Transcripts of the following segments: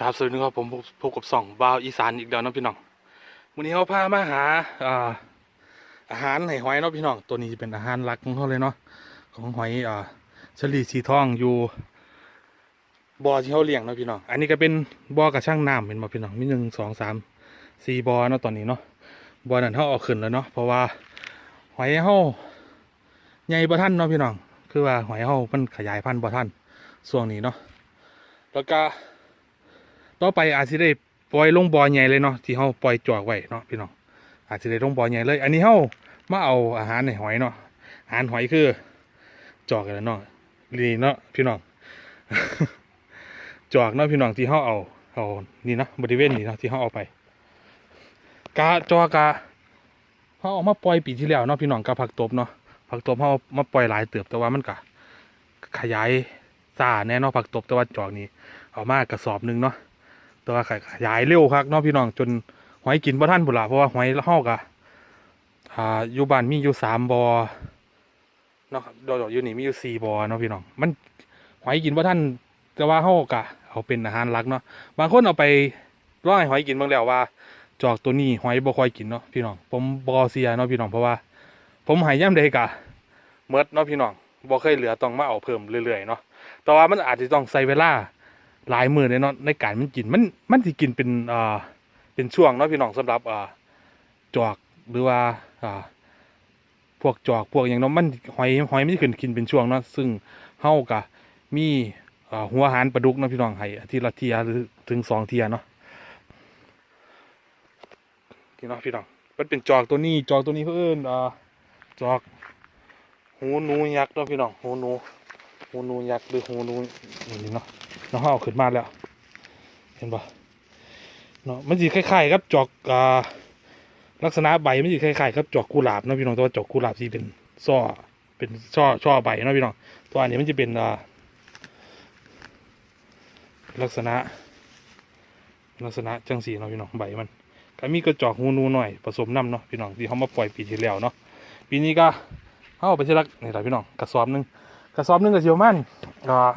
ครับสวัสดีครับผมพบกับสองบาวอีสานอีกแล้วนะพี่น้องวันนี้เขาพามาหาอาหารให้หอยเนาะพี่น้องตัวนี้จะเป็นอาหารหลักของเขาเลยเนาะของหอยอ่าชลีสีทองอยู่บ่อที่เขาเลี้ยงเนาะพี่น้องอันนี้ก็เป็นบ่อกระช่างน้ำเป็นบ่พี่น้องมีหนึ่งสองสามสี่บ่อเนาะตอนนี้เนาะบ่อนั้นเขาเอาขึ้นแล้วเนาะเพราะว่าหอยเขาใหญ่บ่ทันเนาะพี่น้องคือว่าหอยเขามันขยายพันธุ์บ่ทันช่วงนี้เนาะแล้วก็ ต่อไปอาจจะได้ปล่อยลงบ่อใหญ่เลยเนาะที่เขาปล่อยจอกไว้เนาะพี่น้องอาจจะได้ลงบ่อใหญ่เลย อันนี้เขามาเอาอาหารในหอยเนาะอาหารหอยคือ จอกกันเนาะนี่เนาะพี่น้องจอกเนาะพี่น้องที่เขาเอาเอานี่นะบริเวณนี้เนาะที่เขาเอาไปกาจอกาเขาเอามาปล่อยปีที่แล้วเนาะพี่น้องกับผักตบเนาะผักตบเขาเอามาปล่อยหลายเติบแต่ว่ามันก็ขยายซาแน่นอนผักตบแต่ว่าจอกนี้เอามากระสอบนึงเนาะ แต่ว่าขยายเร็วครับเนาะพี่น้องจนหอยกินบ่ท่านบุนละเพราะว่าหอยเฮากะอ่าอยู่บ้านมีอยู่สามบอ่อเนาะดอกอยู่นี่มีอยู่สี่บ่อเนาะพี่น้อง มันหอยกินบ่ท่านแต่ว่าเฮากะเอาเป็นอาหารหลักเนาะบางคนเอาไปล่อให้หอยกินบางแล้วว่า จอกตัวนี้หอยบ่ค่อยกินเนาะพี่น้องผมบ่เสียเนาะพี่น้องเพราะว่า ผมหายย่ำใดกะเมดเนาะพี่น้องบ่เคยเหลือต้องมาเอาเพิ่มเรื่อยๆเนาะแต่ว่ามันอาจจะต้องใส่เวลา หลายมือในเนาะในการมันกินมันมันสิกินเป็นอ่าเป็นช่วงเนาะพี่น้องสำหรับอ่าจอกหรือว่าอ่าพวกจอกพวกอย่างเนาะมันหอยหอยมันสิขึ้นกินเป็นช่วงเนาะซึ่งเฮากะมีอ่าหัวหารปลาดุกเนาะพี่น้องให้อาทิตย์ละเทียหรือถึงสองเทียเนาะพี่น้องพี่น้องมันเป็นจอกตัวนี้จอกตัวนี้เพื่อนอ่าจอกหูหนูยักษ์เนาะพี่น้องหูหนูหูหนูยักษ์หรือหูหนูนี่เนาะ น้องเอาขึ้นมาแล้ว เห็นปะเนาะมันสีคล้ายๆครับจอกอ่าลักษณะใบมันสีคล้ายๆครับจอกกุหลาบเนาะพี่น้องแต่ว่าจอกกุหลาบสีเป็นซ้อเป็นช่อช่อใบเนาะพี่น้องตัวอันนี้มันจะเป็นอ่าลักษณะ ลักษณะจังสีเนาะพี่น้องใบมันก็มีกระจอกหูนูหน่อยผสมน้ำเนาะพี่น้องที่เขามาปล่อยปีที่แล้วเนาะปีนี้ก็เขาเอาไปที่รักนี่แหละพี่น้องกระสอบหนึงกระสอบหนึงกระเจียวมันอ่า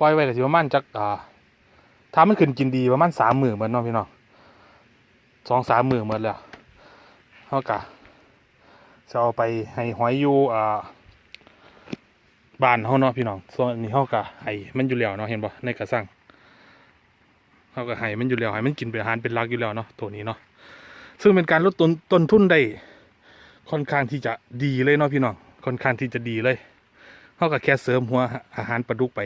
ปล่อยไว้ก็สิประมาณจักอ่าถ้ามันขึ้นกินดีประมาณสามหมื่นเหมือนเนาะพี่น้องสองสามหมื่นเหมือนแล้วเท่ากับจะเอาไปให้หอยอยู่อ่าบ้านเขาเนาะพี่น้องส่วนนี้เขากับให้มันอยู่แล้วเนาะเห็นบ่ในกระสังเขากับให้มันอยู่แล้วให้มันกินเป็นอาหารเป็นหลักอยู่แล้วเนาะตัวนี้เนาะซึ่งเป็นการลดต้นต้นทุนได้ค่อนข้างที่จะดีเลยเนาะพี่น้องค่อนข้างที่จะดีเลยเขาก็แค่เสริมหัวอาหารปลาดุกไป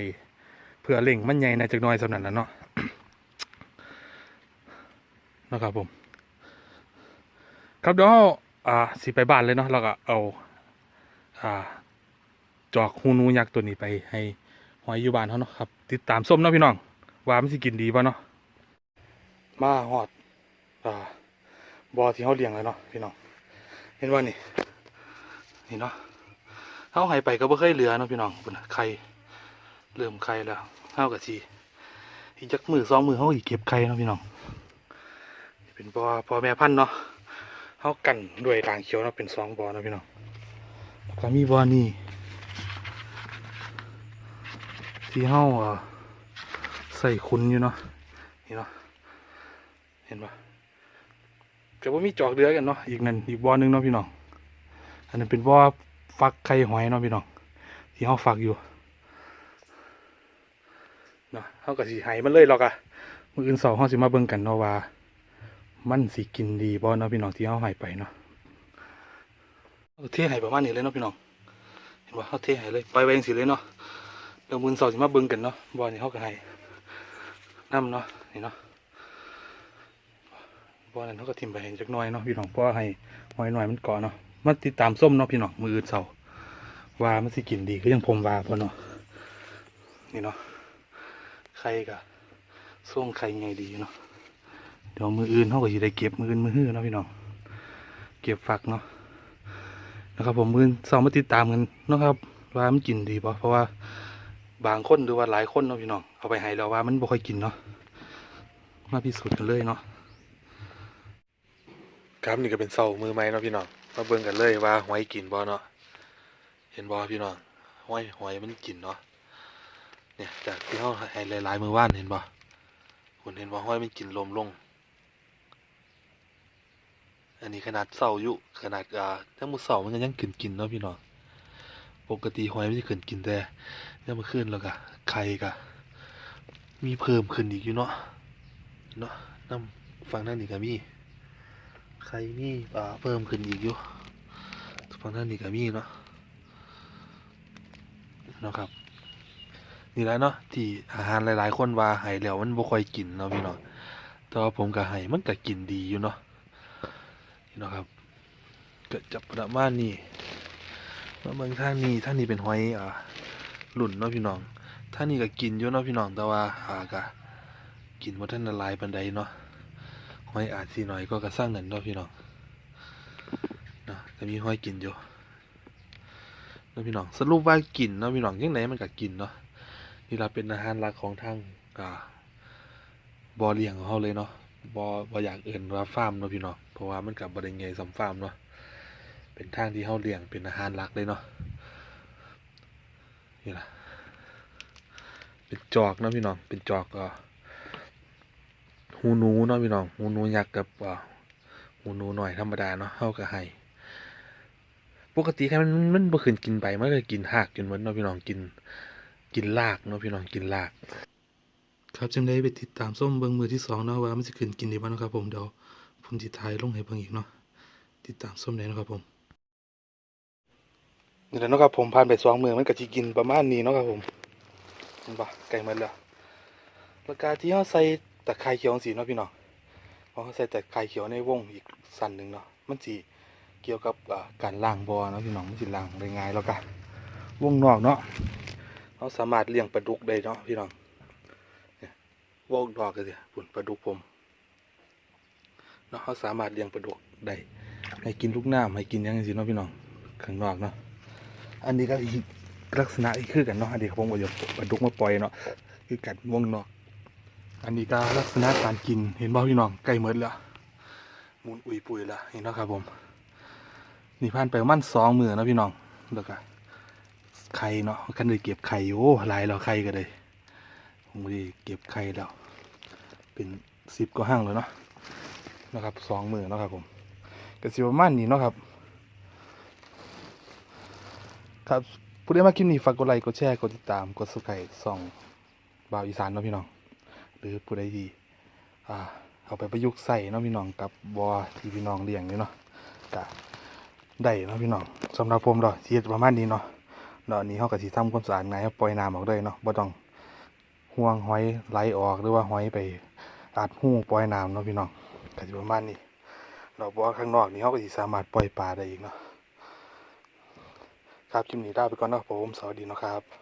พื่อเล่งมันใหญ่ในจักน้อยสำนันนะเนาะนะครับผม ครับเดี๋ยวอ่าสิไปบ้านเลยเนาะแล้วก็เอา อ่า จอกฮูนูยักษ์ตัวนี้ไปให้หอยอยู่บ้านเขาเนาะครับ ติดตามส้มเนาะพี่น้อง ว่ามันสิกินดีป่ะเนาะมาหอด อ่าบอที่เขาเลี้ยงเลยเนาะพี่น้อง เห็นว่านี่ นี่เนาะเขาให้ไปก็บ่เคยเหลือเนาะพี่น้องพุ่นไข่เริ่มไข่แล้ว เฮากับทีอีกจักมือสองมือเขาอีกเก็บไข่เนาะพี่น้องเป็นบ่อพอแม่พันธ์เนาะเฮากันด้วยด่างเขียวเนาะเป็นสองบ่อเนาะพี่น้องแล้วก็มีบ่อนี่ที่เฮาใส่คุณอยู่เนาะนี่เนาะเห็นปะก็บ่ามีจอกเรือกันเนาะอีกนั่นอีกบ่อหนึงเนาะพี่น้องอันนั้นเป็นบ่อฟักไข่หอยเนาะพี่น้องที่เขาฟักอยู่ เนาะเขาก็สิหายมันเลยหรอกอะมืออื่นเสาร์เขาสิมาเบิ่งกันเนาะว่า มันสิกินดีบ่เนาะพี่น้องที่เขาหายไปเนาะเอาเทหายประมาณนี้เลยเนาะพี่น้อง เห็นว่าเขาเทหายเลยไปไว้เองสิเลยเนาะเดี๋ยวมืออนเสาร์สิมาเบิ่งกันเนาะบ่อนี่เขาก็ให้น้ำเนาะนี่เนาะบ่อนั้นเขาก็ทิ่มไปเห็นจักหน่อยเนาะพี่น้องเพราะว่าให้หอยหน่อยมันเกาะเนาะมาติดตามส้มเนาะพี่น้องมืออื่นเสาว่ามันสิกินดีก็ยังผมว่าพอเนาะนี่เนาะ ไข่กะส่งไข่ไงดีเนาะเดี๋ยวมืออื่นเขาก็จะได้เก็บมืออื่นมือหื้อเนาะพี่น้องเก็บฝักเนาะนะครับผมมืออื่นสาร์มาติดตามกันนะครับ ว่ามันกินดีป่ะเพราะว่าบางคนหรือว่าหลายคนเนาะพี่น้องเอาไปให้แล้วว่ามันบ่ค่อยกินเนาะมาพิสูจน์กันเลยเนาะครับนี่ก็เป็นเสามือไม้เนาะพี่น้องมาเบิ่งกันเลยว่าหอยกินบ่เนาะเห็นบ่พี่น้องหอยหอยมันกินเนาะ เนี่ยจากที่เขาให้หลายๆมือว่านเห็นบ่คนเห็นว่ห้อยมันกินลมลง อันนี้ขนาดเสาอยู่ขนาดอ่าถ้ามือเสามันก็ยังกินกินเนาะพี่น้องปกติหอยมันจะกินกินแต่เนี่ยมาขึ้นแล้วก็ไข่ก็มีเพิ่มขึ้นอีกอยู่เนาะเนาะน้ำฟังนั่นนี่ก็มีไข่มีปลาเพิ่มขึ้นอีกอยู่ฟังนั่นนี่ก็มีเนาะเนาะครับ นี่แหละเนาะที่อาหารหลายๆ คนว่าไห้แล้วมันบ่ค่อยกินเนาะพี่น้องแต่ว่าผมก็ไห้มันก็กินดีอยู่เนาะนี่เนาะครับก็จะประมาณนี้มาเมืองท่านี้ท่านี้เป็นหอยอ่าหลุ่นเนาะพี่น้องท่านี้ก็กินอยู่เนาะพี่น้องแต่ว่าอ่าก็กินบ่ทันละลายปานใดเนาะหอยอาจสิน้อยก็กระสร้างเงินเนาะพี่น้องเนาะแต่มีหอยกินอยู่เนาะพี่น้องสรุปว่ากินเนาะพี่น้องยังไงมันก็กินเนาะ นี่เราเป็นอาหารหลักของทางอ่าบ่อเลี้ยงของเขาเลยเนาะบ่บ่อยากเอื่นว่าฟาร์มเนาะพี่เนาะเพราะว่ามันกับบ่ได้ใหญ่สำฟาร์มเนาะเป็นทางที่เขาเลี้ยงเป็นอาหารหลักเลยเนาะนี่ละเป็นจอกเนาะพี่น้องเป็นจอกก็หูหนูเนาะพี่น้องหูหนูยักษ์กับอ่าหูหนูหน่อยธรรมดาเนาะเฮาก็ให้ปกติแค่มันมันบ่ขึ้นกินไปมันก็กินหากจนหมดเนาะพี่น้องกิน กินลากเนาะพี่น้องกินลาก ครับจึงได้ไปติดตามส้มเบิงมือที่สองเนาะว่ามันจะขึ้นกินดีบ้างนาะครับผมเดี๋ยวผมจะถ่ายลงให้เบิ่งอีกเนาะติดตามส้มได้เนาะครับผมนี่แหละเนาะครับผมผ่านไปสองมือมันก็สิกินประมาณนี้เนาะครับผมเห็นปะใกล้หมดแล้วแล้วการที่เขาใส่ตะไคร้เขียวสีเนาะพี่น้องพอเขาใส่ตะไคร้เขียวในวงอีกสั้นหนึ่งเนาะมันสิเกี่ยวกับอ่าการล้างบ่อเนาะพี่น้องมันสิล้างได้ง่ายแล้วก็วงนอกเนาะ เราสามารถเลี้ยงปลาดุกได้เนาะพี่น้องเนี่ยวอกดอกกันสิปุ่นปลาดุกผมเนาะเขาสามารถเลี้ยงปลาดุกได้ให้กินลูกน้ำให้กินยังสิเนาะพี่น้องข้างนอกเนาะอันนี้ก็อีกลักษณะอีกคือกันเนาะอันนี้ผมก็จะปลาดุกมาปล่อยเนาะคือกันวงเนอกอันนี้ก็ลักษณะการกินเห็นบ่พี่น้องใกล้หมดแล้วมุนอุยปุยแล้วเห็นเนาะครับผมนี่ผ่านไปประมันสองมือเนาะพี่น้องแล้วก็ ไข่เนาะกันเลยเก็บไข่โอ้หลายแล้วไข่ก็เลยผมด้เก็บไข่แล้ว เป็นสิบก็ห้างแล้วเนาะนะครับสองมือเนาะครับผมกระสิประมาณนี้เนาะครับ ครับผู้ใดมาคลิปนี้ฝากกดไลค์กดแชร์กดติดตามกด subscribe ส่องบ่าวอีสานเนาะพี่น้อง หรือผู้ใดที่อ่าเอาไปประยุกต์ใส่เนาะพี่น้องกับบอที่พี่น้องเลี้ยงนี่เนาะกะได้เนาะพี่น้องสำหรับผมดอกที่ประมาณนี้เนาะ เนาะอันนี้เขาก็สิทำความสะอาดไงครับปล่อยน้ำออกเลยเนาะบ่ต้องห่วงหอยไหลออกหรือว่าหอยไปอัดหูปล่อยน้ำเนาะพี่น้องก็สิประมาณนี้เนาะเพราะว่าข้างนอกนี่เขาก็สิสามารถปล่อยปลาได้อีกเนาะครับคลิปนี้ลาไปก่อนเนาะผมสวัสดีนะครับ